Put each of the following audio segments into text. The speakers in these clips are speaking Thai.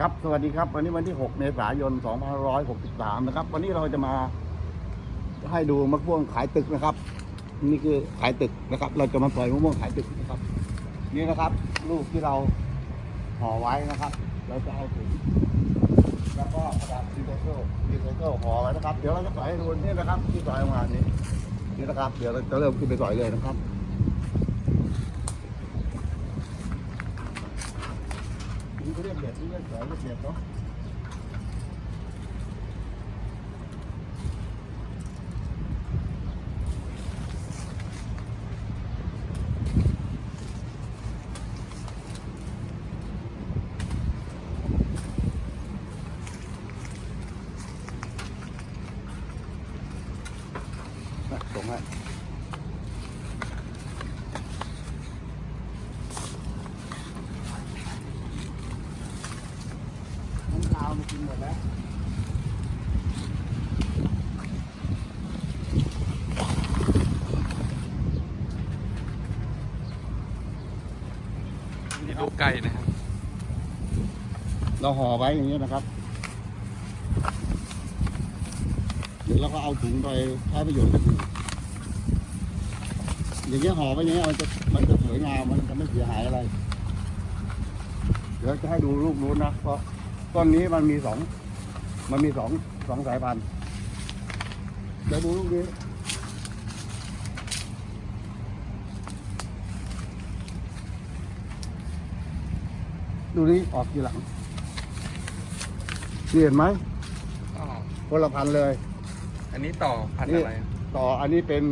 ครับ สวัสดีครับ วันนี้วันที่ 6 เมษายน 2563 นะครับ วันนี้เราจะมาให้ดูมะม่วงขายตึกนะครับ นี่คือขายตึกนะครับ เราจะมาปล่อยมะม่วงขายตึกนะครับ นี่นะครับ ลูกที่เราห่อไว้นะครับ เราจะเอาถุงแล้วก็กระดาษซีโซซีโซห่อไว้นะครับ เดี๋ยวเราจะปล่อยให้ดูนี่นะครับ ที่ปล่อยออกมานี้นี่นะครับ เดี๋ยวเราจะเริ่มขึ้นไปปล่อยเลยนะครับ นี่เขาเรียกเด็ดนี่เรียกสอยเรียกเด็ดเนาะนะส่งให้น้าวมันกินหมดแล้วนี่ลูกไก่นะครับ เราห่อไว้อย่างนี้ยนะครับ เดี๋ยวเราก็เอาถุงไปใช้ประโยชน์กันอย่างเงี้ยห่อไว้อย่างเงี้ยมันจะมันจะสวยงามมันจะไม่เสียหายอะไร เดี๋ยวจะให้ดูลูกนู้นนะเพราะ ต้นนี้มันมีสอง มันมีสองสองสายพันธุ์เดี๋ยวดูลูกนี้ ดูนี่ออกทีหลังนี่เห็นไหมอ๋อคนละพันธุ์เลย อันนี้ต่อพันธุ์อะไรต่ออันนี้เป็น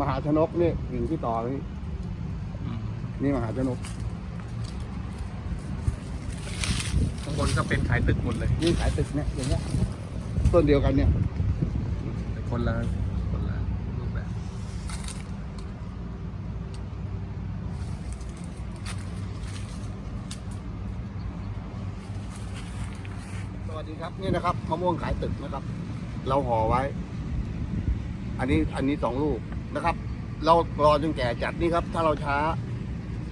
มหาชนกนี่กิ่งที่ต่อนี่อืมนี่มหาชนก ข้าง บนก็เป็นขายตึกหมดเลยนี่ขายตึกเนี่ยอย่างเงี้ยต้นเดียวกันเนี่ยแต่คนละคนละรูปแบบสวัสดีครับนี่นะครับมะม่วงขายตึกนะครับ เราห่อไว้ อันนี้อันนี้สองลูกนะครับ เรารอจนแก่จัดนี่ครับ ถ้าเราช้า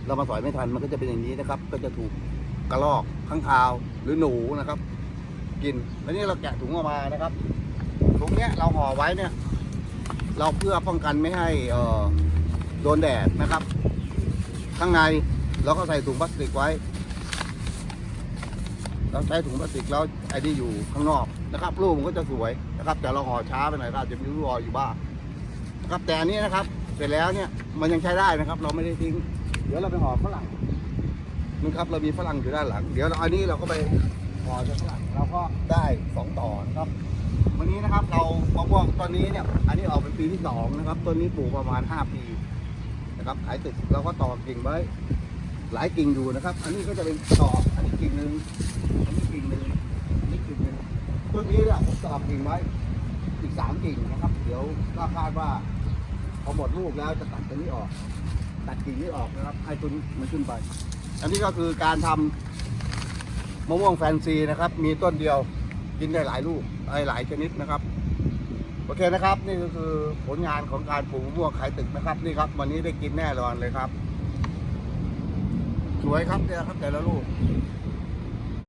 เรามาสอยไม่ทันมันก็จะเป็นอย่างนี้นะครับ ก็จะถูก กระรอกข้างคาวหรือหนูนะครับ กินแล้วนี่เราแกะถุงออกมานะครับถุงเนี้ยเราห่อไว้เนี่ย เราเพื่อป้องกันไม่ให้เอ่อโดนแดดนะครับ ข้างในเราก็ใส่ถุงพลาสติกไว้ เราใช้ถุงพลาสติกแล้วไอ้นี่อยู่ข้างนอกนะครับรูปมันก็จะสวยนะครับ แต่เราห่อช้าไปหน่อยก็อาจจะมีรูรอยอยู่บ้างนะครับแต่อันนี้นะครับ เสร็จแล้วเนี่ยมันยังใช้ได้นะครับ เราไม่ได้ทิ้ง เดี๋ยวเราไปห่อฝรั่ง นู่นครับเรามีฝรั่งอยู่ด้านหลัง เดี๋ยวอันนี้เราก็ไปห่อจากฝรั่งเราก็ได้สองต่อนะครับ วันนี้นะครับเรามะม่วงตอนนี้เนี่ยอันนี้ออกเป็นปีที่สองนะครับต้นนี้ปลูกประมาณห้าปีนะครับขายตึกเราก็ต่อกิ่งไว้หลายกิ่งอยู่นะครับ อันนี้ก็จะเป็นต่ออันนี้กิ่งหนึ่งอันนี้กิ่งหนึ่งอันนี้กิ่งหนึ่งต้นนี้เนี่ยผมต่อกิ่งไว้อีกสามกิ่งนะครับ เดี๋ยวก็คาดว่าพอหมดลูกแล้วจะตัดตัวนี้ออก ตัดกิ่งนี้ออกนะครับให้ตัวนี้มันขึ้นไป อันนี้ก็คือการทำมะม่วงแฟนซีนะครับ มีต้นเดียวกินได้หลายลูกหลายชนิดนะครับโอเคนะครับ นี่ก็คือผลงานของการปลูกมะม่วงขายตึกนะครับ นี่ครับ วันนี้ได้กินแน่นอนเลยครับ สวยครับเนี่ยครับแต่ละลูก